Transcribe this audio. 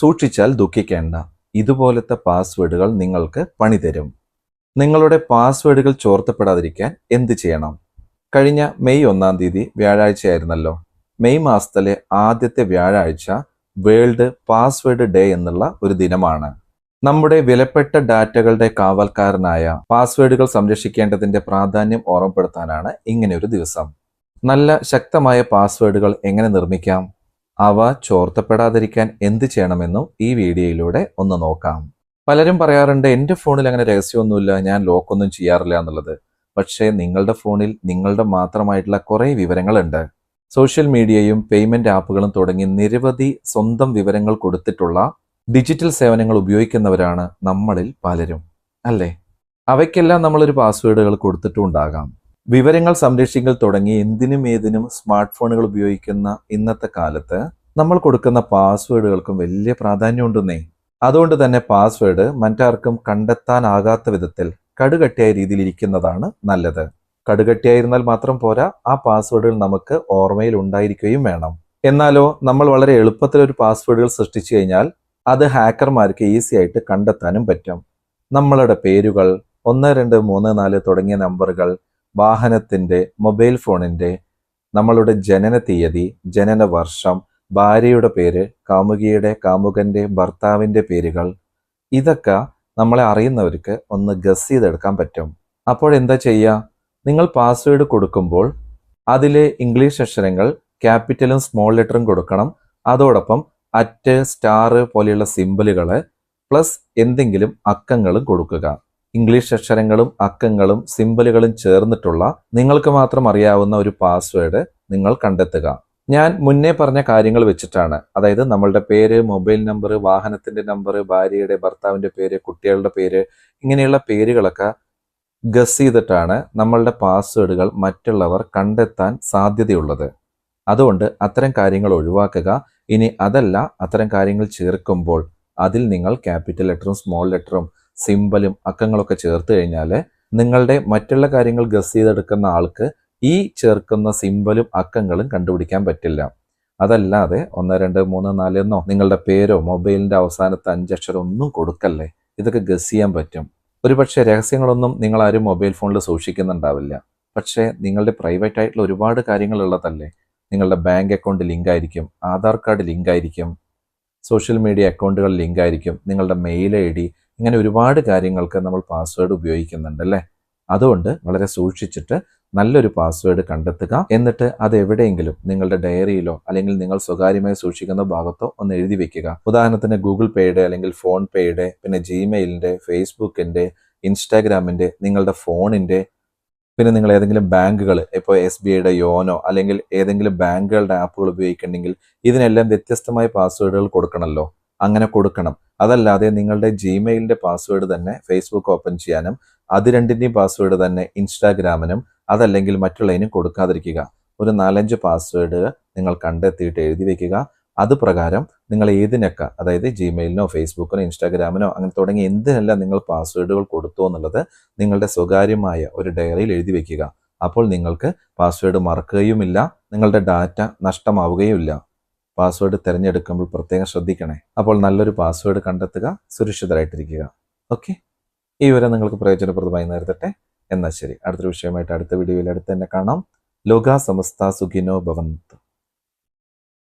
സൂക്ഷിച്ചാൽ ദുഃഖിക്കേണ്ട. ഇതുപോലത്തെ പാസ്വേഡുകൾ നിങ്ങൾക്ക് പണി തരും. നിങ്ങളുടെ പാസ്വേഡുകൾ ചോർത്തപ്പെടാതിരിക്കാൻ എന്ത് ചെയ്യണം? കഴിഞ്ഞ മെയ് ഒന്നാം തീയതി വ്യാഴാഴ്ചയായിരുന്നല്ലോ. മെയ് മാസത്തിലെ ആദ്യത്തെ വ്യാഴാഴ്ച വേൾഡ് പാസ്വേഡ് ഡേ എന്നുള്ള ഒരു ദിനമാണ്. നമ്മുടെ വിലപ്പെട്ട ഡാറ്റകളുടെ കാവൽക്കാരനായ പാസ്വേഡുകൾ സംരക്ഷിക്കേണ്ടതിന്റെ പ്രാധാന്യം ഓർമ്മപ്പെടുത്താനാണ് ഇങ്ങനെ ഒരു ദിവസം. നല്ല ശക്തമായ പാസ്വേഡുകൾ എങ്ങനെ നിർമ്മിക്കാം? അവ ചോർത്തപ്പെടാതിരിക്കാൻ എന്ത് ചെയ്യണമെന്നും ഈ വീഡിയോയിലൂടെ ഒന്ന് നോക്കാം. പലരും പറയാറുണ്ട് എന്റെ ഫോണിൽ അങ്ങനെ രഹസ്യമൊന്നുമില്ല ഞാൻ ലോക്കൊന്നും ചെയ്യാറില്ല എന്നുള്ളത്. പക്ഷേ നിങ്ങളുടെ ഫോണിൽ നിങ്ങളുടെ മാത്രമായിട്ടുള്ള കുറേ വിവരങ്ങളുണ്ട്. സോഷ്യൽ മീഡിയയും പേയ്മെന്റ് ആപ്പുകളും തുടങ്ങി നിരവധി സ്വന്തം വിവരങ്ങൾ കൊടുത്തിട്ടുള്ള ഡിജിറ്റൽ സേവനങ്ങൾ ഉപയോഗിക്കുന്നവരാണ് നമ്മളിൽ പലരും. അല്ലേ? അവയ്ക്കെല്ലാം നമ്മളൊരു പാസ്വേഡുകൾ കൊടുത്തിട്ടുണ്ടാകാം വിവരങ്ങൾ സംരക്ഷിക്കൽ തുടങ്ങി എന്തിനും ഏതിനും സ്മാർട്ട് ഫോണുകൾ ഉപയോഗിക്കുന്ന ഇന്നത്തെ കാലത്ത് നമ്മൾ കൊടുക്കുന്ന പാസ്വേഡുകൾക്കും വലിയ പ്രാധാന്യമുണ്ടെന്നേ. അതുകൊണ്ട് തന്നെ പാസ്വേഡ് മറ്റാർക്കും കണ്ടെത്താനാകാത്ത വിധത്തിൽ കടുകട്ടിയായ രീതിയിൽ ഇരിക്കുന്നതാണ് നല്ലത്. കടുകട്ടിയായിരുന്നാൽ മാത്രം പോരാ ആ പാസ്വേഡുകൾ നമുക്ക് ഓർമ്മയിൽ ഉണ്ടായിരിക്കുകയും വേണം. എന്നാലോ നമ്മൾ വളരെ എളുപ്പത്തിൽ ഒരു പാസ്വേഡുകൾ സൃഷ്ടിച്ചു കഴിഞ്ഞാൽ അത് ഹാക്കർമാർക്ക് ഈസി ആയിട്ട് കണ്ടെത്താനും പറ്റും. നമ്മളുടെ പേരുകൾ ഒന്ന് രണ്ട് മൂന്ന് നാല് തുടങ്ങിയ നമ്പറുകൾ വാഹനത്തിന്റെ മൊബൈൽ ഫോണിന്റെ നമ്മളുടെ ജനന തീയതി ജനന വർഷം ഭാര്യയുടെ പേര് കാമുകിയുടെ കാമുകന്റെ ഭർത്താവിന്റെ പേരുകൾ ഇതൊക്കെ നമ്മളെ അറിയുന്നവർക്ക് ഒന്ന് ഗസ് ചെയ്തെടുക്കാൻ പറ്റും. അപ്പോൾ എന്താ ചെയ്യുക? നിങ്ങൾ പാസ്വേഡ് കൊടുക്കുമ്പോൾ അതിലെ ഇംഗ്ലീഷ് അക്ഷരങ്ങൾ ക്യാപിറ്റലും സ്മോൾ ലെറ്ററും കൊടുക്കണം. അതോടൊപ്പം അറ്റ് സ്റ്റാർ പോലെയുള്ള സിമ്പിളുകൾ പ്ലസ് എന്തെങ്കിലും അക്കങ്ങളും കൊടുക്കുക. ഇംഗ്ലീഷ് അക്ഷരങ്ങളും അക്കങ്ങളും സിംബലുകളും ചേർന്നിട്ടുള്ള നിങ്ങൾക്ക് മാത്രം അറിയാവുന്ന ഒരു പാസ്വേഡ് നിങ്ങൾ കണ്ടെത്തുക. ഞാൻ മുന്നേ പറഞ്ഞ കാര്യങ്ങൾ വെച്ചിട്ടാണ്. അതായത് നമ്മളുടെ പേര് മൊബൈൽ നമ്പർ വാഹനത്തിന്റെ നമ്പർ ഭാര്യയുടെ ഭർത്താവിന്റെ പേര് കുട്ടികളുടെ പേര് ഇങ്ങനെയുള്ള പേരുകളൊക്കെ ഗസ് ചെയ്തിട്ടാണ് നമ്മളുടെ പാസ്വേഡുകൾ മറ്റുള്ളവർ കണ്ടെത്താൻ സാധ്യതയുള്ളത്. അതുകൊണ്ട് അത്തരം കാര്യങ്ങൾ ഒഴിവാക്കുക. ഇനി അതല്ല അത്തരം കാര്യങ്ങൾ ചേർക്കുമ്പോൾ അതിൽ നിങ്ങൾ ക്യാപിറ്റൽ ലെറ്ററും സ്മോൾ ലെറ്ററും സിമ്പലും അക്കങ്ങളൊക്കെ ചേർത്ത് കഴിഞ്ഞാൽ നിങ്ങളുടെ മറ്റുള്ള കാര്യങ്ങൾ ഗസ് ചെയ്തെടുക്കുന്ന ആൾക്ക് ഈ ചേർക്കുന്ന സിമ്പലും അക്കങ്ങളും കണ്ടുപിടിക്കാൻ പറ്റില്ല. അതല്ലാതെ ഒന്ന് രണ്ട് മൂന്ന് നാല് എന്നോ നിങ്ങളുടെ പേരോ മൊബൈലിന്റെ അവസാനത്തെ അഞ്ചക്ഷരം ഒന്നും കൊടുക്കല്ലേ? ഇതൊക്കെ ഗസ് ചെയ്യാൻ പറ്റും. ഒരുപക്ഷെ രഹസ്യങ്ങളൊന്നും നിങ്ങൾ ആരും മൊബൈൽ ഫോണിൽ സൂക്ഷിക്കുന്നുണ്ടാവില്ല. പക്ഷേ നിങ്ങളുടെ പ്രൈവറ്റ് ആയിട്ടുള്ള ഒരുപാട് കാര്യങ്ങൾ ഉള്ളതല്ലേ നിങ്ങളുടെ ബാങ്ക് അക്കൗണ്ട് ലിങ്ക് ആയിരിക്കും ആധാർ കാർഡ് ലിങ്ക് ആയിരിക്കും സോഷ്യൽ മീഡിയ അക്കൗണ്ടുകൾ ലിങ്ക് ആയിരിക്കും നിങ്ങളുടെ മെയിൽ ഐ ഡി ഇങ്ങനെ ഒരുപാട് കാര്യങ്ങൾക്ക് നമ്മൾ പാസ്വേഡ് ഉപയോഗിക്കുന്നുണ്ട് അല്ലേ? അതുകൊണ്ട് വളരെ സൂക്ഷിച്ചിട്ട് നല്ലൊരു പാസ്വേഡ് കണ്ടെത്തുക. എന്നിട്ട് അത് എവിടെയെങ്കിലും നിങ്ങളുടെ ഡയറിയിലോ അല്ലെങ്കിൽ നിങ്ങൾ സ്വകാര്യമായി സൂക്ഷിക്കുന്ന ഭാഗത്തോ ഒന്ന് എഴുതി വെക്കുക. ഉദാഹരണത്തിന് ഗൂഗിൾ പേയുടെ അല്ലെങ്കിൽ ഫോൺ പേയുടെ പിന്നെ ജിമെയിലിന്റെ ഫേസ്ബുക്കിന്റെ ഇൻസ്റ്റാഗ്രാമിന്റെ നിങ്ങളുടെ ഫോണിന്റെ പിന്നെ നിങ്ങൾ ഏതെങ്കിലും ബാങ്കുകൾ ഇപ്പോൾ എസ് ബി ഐയുടെ യോനോ അല്ലെങ്കിൽ ഏതെങ്കിലും ബാങ്കുകളുടെ ആപ്പുകൾ ഉപയോഗിക്കുന്നുണ്ടെങ്കിൽ ഇതിനെല്ലാം വ്യത്യസ്തമായ പാസ്വേഡുകൾ കൊടുക്കണമല്ലോ. അങ്ങനെ കൊടുക്കണം. അതല്ലാതെ നിങ്ങളുടെ ജിമെയിലിന്റെ പാസ്വേഡ് തന്നെ ഫേസ്ബുക്ക് ഓപ്പൺ ചെയ്യാനും അത് രണ്ടിന്റെയും പാസ്വേഡ് തന്നെ ഇൻസ്റ്റാഗ്രാമിനും അതല്ലെങ്കിൽ മറ്റുള്ളതിനും കൊടുക്കാതിരിക്കുക. ഒരു നാലഞ്ച് പാസ്വേഡ് നിങ്ങൾ കണ്ടെത്തിയിട്ട് എഴുതി വെക്കുക. അത് പ്രകാരം നിങ്ങൾ ഏതിനൊക്കെ അതായത് ജിമെയിലിനോ ഫേസ്ബുക്കിനോ ഇൻസ്റ്റാഗ്രാമിനോ അങ്ങനെ തുടങ്ങി എന്തിനെല്ലാം നിങ്ങൾ പാസ്വേഡുകൾ കൊടുത്തു എന്നുള്ളത് നിങ്ങളുടെ സ്വകാര്യമായ ഒരു ഡയറിയിൽ എഴുതി വെക്കുക. അപ്പോൾ നിങ്ങൾക്ക് പാസ്വേഡ് മറക്കുകയുമില്ല നിങ്ങളുടെ ഡാറ്റ നഷ്ടമാവുകയുമില്ല. പാസ്വേഡ് തിരഞ്ഞെടുക്കുമ്പോൾ പ്രത്യേകം ശ്രദ്ധിക്കണേ. അപ്പോൾ നല്ലൊരു പാസ്വേഡ് കണ്ടെത്തുക സുരക്ഷിതരായിട്ടിരിക്കുക. ഓക്കെ ഈ വിവരം നിങ്ങൾക്ക് പ്രയോജനപ്രദമായി നേരത്തെ എന്നാൽ ശരി അടുത്തൊരു വിഷയമായിട്ട് അടുത്ത വീഡിയോയിൽ അടുത്ത് തന്നെ കാണാം. ലോക സമസ്ത സുഖിനോ ഭവന്തു.